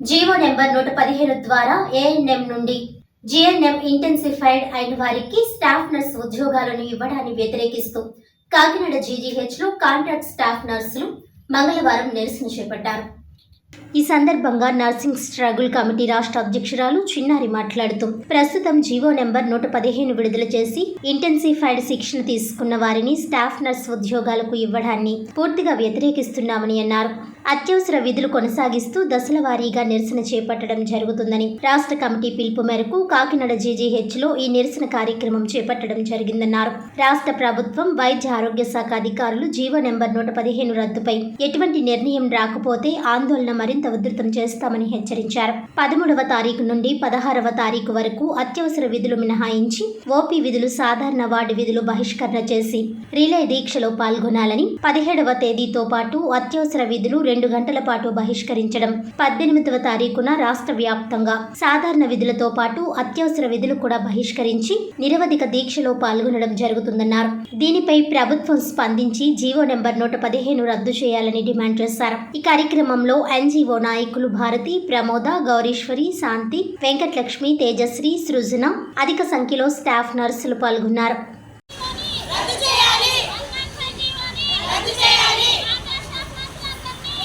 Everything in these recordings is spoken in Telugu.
జీవో నెంబర్ నూట పదిహేను ద్వారా ఏఎన్ఎం నుండి జిఎన్ఎం ఇంటెన్సిఫైడ్ అయిన వారికి స్టాఫ్ నర్స్ ఉద్యోగాలను ఇవ్వడాన్ని వ్యతిరేకిస్తూ కాకినాడ జీజీహెచ్లో కాంట్రాక్ట్ స్టాఫ్ నర్సులు మంగళవారం నిరసన చేపట్టారు. ఈ సందర్భంగా నర్సింగ్ స్ట్రగుల్ కమిటీ రాష్ట్ర అధ్యక్షురాలు చిన్నారి మాట్లాడుతూ ప్రస్తుతం జీవో నెంబర్ నూట పదిహేను విడుదల చేసి ఇంటెన్సిఫైడ్ శిక్షణ తీసుకున్న వారిని స్టాఫ్ నర్స్ ఉద్యోగాలకు ఇవ్వడాన్ని పూర్తిగా వ్యతిరేకిస్తున్నామని అన్నారు. అత్యవసర విధులు కొనసాగిస్తూ దశల వారీగా నిరసన చేపట్టడం జరుగుతుందని రాష్ట్ర కమిటీ పిలుపు మేరకు కాకినాడ జీజీహెచ్లో ఈ నిరసన కార్యక్రమం చేపట్టడం జరిగిందన్నారు. రాష్ట్ర ప్రభుత్వం వైద్య ఆరోగ్య శాఖ అధికారులు జీవో నెంబర్ నూట పదిహేను రద్దుపై ఎటువంటి నిర్ణయం రాకపోతే ఆందోళన మరింత ఉధృతం చేస్తామని హెచ్చరించారు. పదమూడవ తారీఖు నుండి పదహారవ తారీఖు వరకు అత్యవసర విధులు మినహాయించి ఓపీ విధులు సాధారణ వార్డు విధులు బహిష్కరణ చేసి రిలే దీక్షలో పాల్గొనాలని పదిహేడవ తేదీతో పాటు అత్యవసర విధులు రెండు గంటల పాటు బహిష్కరించడం. పద్దెనిమిదవ తారీఖున రాష్ట్ర వ్యాప్తంగా సాధారణ విధులతో పాటు అత్యవసర విధులు కూడా బహిష్కరించి నిరవధిక దీక్షలో పాల్గొనడం జరుగుతుందన్నారు. దీనిపై ప్రభుత్వం స్పందించి జీవో నెంబర్ నూట పదిహేను రద్దు చేయాలని డిమాండ్ చేశారు. ఈ కార్యక్రమంలో ఎన్జీఓ నాయకులు భారతి ప్రమోద గౌరీశ్వరి శాంతి వెంకటలక్ష్మి తేజశ్రీ సృజన అధిక సంఖ్యలో స్టాఫ్ నర్సులు పాల్గొన్నారు రద్దు చేయాలి రద్దు చేయాలి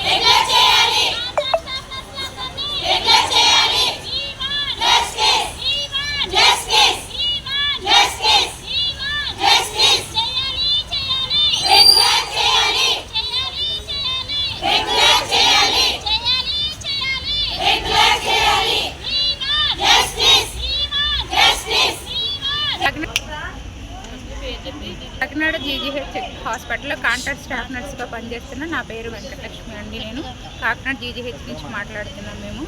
రెగ్యులర్ చేయాలి రెగ్యులర్ చేయాలి justice justice justice justice regular చేయాలి రెగ్యులర్ చేయాలి రెగ్యులర్ చేయాలి జస్టిస్ జస్టిస్ కాకినాడ జీజీహెచ్ హాస్పిటల్లో కాంట్రాక్ట్ స్టాఫ్ నర్స్గా పనిచేస్తున్న నా పేరు వెంకటలక్ష్మి అండి నేను. కాకినాడ జీజీహెచ్ నుంచి మాట్లాడుతున్నాం మేము.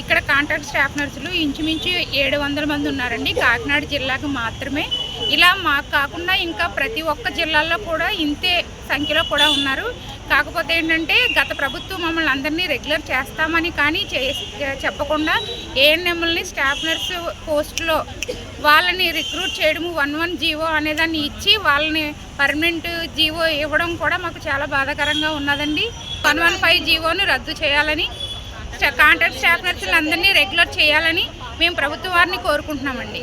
ఇక్కడ కాంట్రాక్ట్ స్టాఫ్ నర్సులు ఇంచుమించు ఏడు వందల మంది ఉన్నారండి. కాకినాడ జిల్లాకు మాత్రమే. ఇలా మాకు కాకుండా ఇంకా ప్రతి ఒక్క జిల్లాల్లో కూడా ఇంతే సంఖ్యలో కూడా ఉన్నారు. కాకపోతే ఏంటంటే గత ప్రభుత్వం మమ్మల్ని అందరినీ రెగ్యులర్ చేస్తామని కానీ చే- చెప్పకుండా ఏఎన్ఎంఎల్ని స్టాఫ్ నర్సు పోస్టులో వాళ్ళని రిక్రూట్ చేయడము వన్ వన్ జీవో అనేదాన్ని ఇచ్చి వాళ్ళని పర్మనెంట్ జీవో ఇవ్వడం కూడా మాకు చాలా బాధాకరంగా ఉన్నదండి. వన్ వన్ ఫైవ్ జీవోను రద్దు చేయాలని కాంట్రాక్ట్ స్టాఫ్ నర్సులు అందరినీ రెగ్యులర్ చేయాలని మేము ప్రభుత్వ వారిని కోరుకుంటున్నామండి.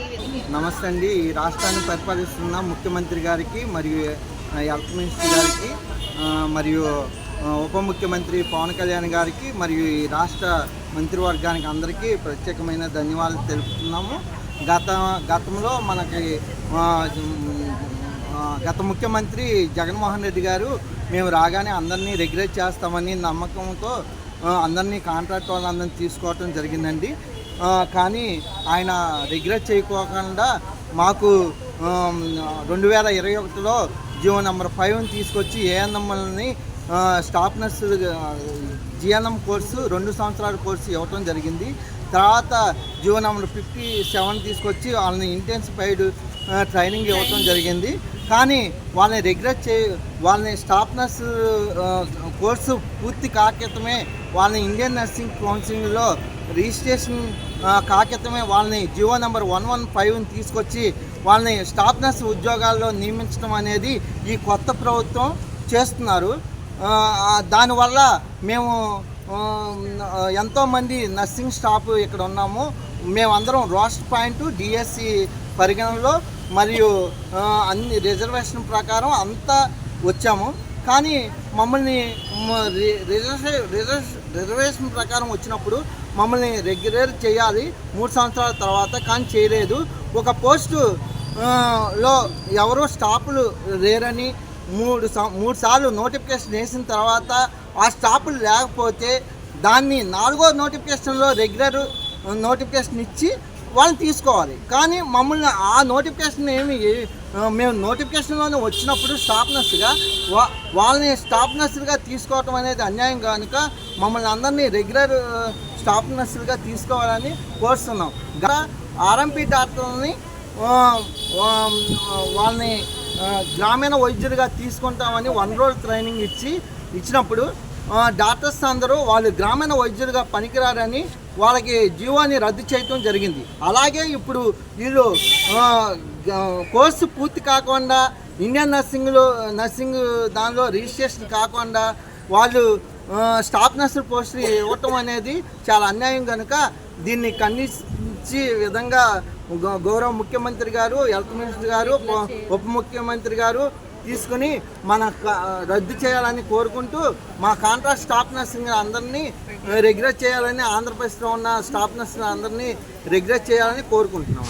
నమస్తే అండి. ఈ రాష్ట్రాన్ని పరిపాలిస్తున్న ముఖ్యమంత్రి గారికి మరియు ఆ, గారికి మరియు ఉప ముఖ్యమంత్రి పవన్ కళ్యాణ్ గారికి మరియు ఈ రాష్ట్ర మంత్రివర్గానికి అందరికీ ప్రత్యేకమైన ధన్యవాదాలు తెలుపుతున్నాము. గత గతంలో మనకి గత ముఖ్యమంత్రి జగన్మోహన్ రెడ్డి గారు మేము రాగానే అందరినీ రెగ్యులేట్ చేస్తామని నమ్మకంతో అందరినీ కాంట్రాక్ట్ వాళ్ళందరినీ తీసుకోవటం జరిగిందండి. కానీ ఆయన రెగ్యులేట్ చేయకోకుండా మాకు రెండు వేల ఇరవై ఒకటిలో జియో నెంబర్ ఫైవ్ని తీసుకొచ్చి ఏఎన్ఎంఎల్ని స్టాఫ్ నర్స్ జిఎన్ఎం కోర్సు రెండు సంవత్సరాల కోర్సు ఇవ్వటం జరిగింది. తర్వాత జియో నెంబర్ ఫిఫ్టీ సెవెన్ తీసుకొచ్చి వాళ్ళని ఇంటెన్సిఫైడ్ ట్రైనింగ్ ఇవ్వటం జరిగింది. కానీ వాళ్ళని రిగ్రెట్ చే వాళ్ళని స్టాఫ్ నర్స్ కోర్సు పూర్తి కాకితమే వాళ్ళని ఇండియన్ నర్సింగ్ కౌన్సిలింగ్లో రిజిస్ట్రేషన్ కాకితమే వాళ్ళని జియో నెంబర్ వన్ వన్ ఫైవ్ని తీసుకొచ్చి వాళ్ళని స్టాఫ్ నర్స్ ఉద్యోగాల్లో నియమించడం అనేది ఈ కొత్త ప్రభుత్వం చేస్తున్నారు. దానివల్ల మేము ఎంతోమంది నర్సింగ్ స్టాఫ్ ఇక్కడ ఉన్నాము. మేమందరం రోస్ట్ పాయింట్ డిఎస్సి పరిగణనలో మరియు అన్ని రిజర్వేషన్ ప్రకారం అంతా వచ్చాము. కానీ మమ్మల్ని రిజర్వే- రిజర్వేషన్ ప్రకారం వచ్చినప్పుడు మమ్మల్ని రెగ్యులర్ చేయాలి. మూడు సంవత్సరాల తర్వాత కానీ చేయలేదు. ఒక పోస్టు లో ఎవరో స్టాపులు లేరని మూడు మూడు సార్లు నోటిఫికేషన్ వేసిన తర్వాత ఆ స్టాపులు లేకపోతే దాన్ని నాలుగో నోటిఫికేషన్లో రెగ్యులర్ నోటిఫికేషన్ ఇచ్చి వాళ్ళని తీసుకోవాలి. కానీ మమ్మల్ని ఆ నోటిఫికేషన్ ఏమి మేము నోటిఫికేషన్లోనే వచ్చినప్పుడు స్టాఫ్ నర్సుగా వా వాళ్ళని స్టాఫ్ నర్సులుగా తీసుకోవటం అనేది అన్యాయం కనుక మమ్మల్ని అందరినీ రెగ్యులర్ స్టాఫ్ నర్సులుగా తీసుకోవాలని కోరుతున్నాం. ఆర్ఎంపీ డాక్టర్ని వాళ్ళని గ్రామీణ వైద్యులుగా తీసుకుంటామని వన్ రోజు ట్రైనింగ్ ఇచ్చి ఇచ్చినప్పుడు డాక్టర్స్ అందరూ వాళ్ళు గ్రామీణ వైద్యులుగా పనికిరారని వాళ్ళకి జీవాన్ని రద్దు చేయటం జరిగింది. అలాగే ఇప్పుడు వీళ్ళు కోర్సు పూర్తి కాకుండా ఇండియన్ నర్సింగ్లో నర్సింగ్ దానిలో రిజిస్ట్రేషన్ కాకుండా వాళ్ళు స్టాఫ్ నర్సులు పోస్టులు ఇవ్వటం అనేది చాలా అన్యాయం కనుక దీన్ని ఖండించి విధంగా గౌరవ ముఖ్యమంత్రి గారు హెల్త్ మినిస్టర్ గారు ఉప- ముఖ్యమంత్రి గారు తీసుకుని మన రద్దు చేయాలని కోరుకుంటూ మా కాంట్రాక్ట్ స్టాఫ్ నర్సింగ్ అందరినీ రెగ్యులేట్ చేయాలని ఆంధ్రప్రదేశ్లో ఉన్న స్టాఫ్ నర్సింగ్ అందరినీ రెగ్యులేట్ చేయాలని కోరుకుంటున్నాం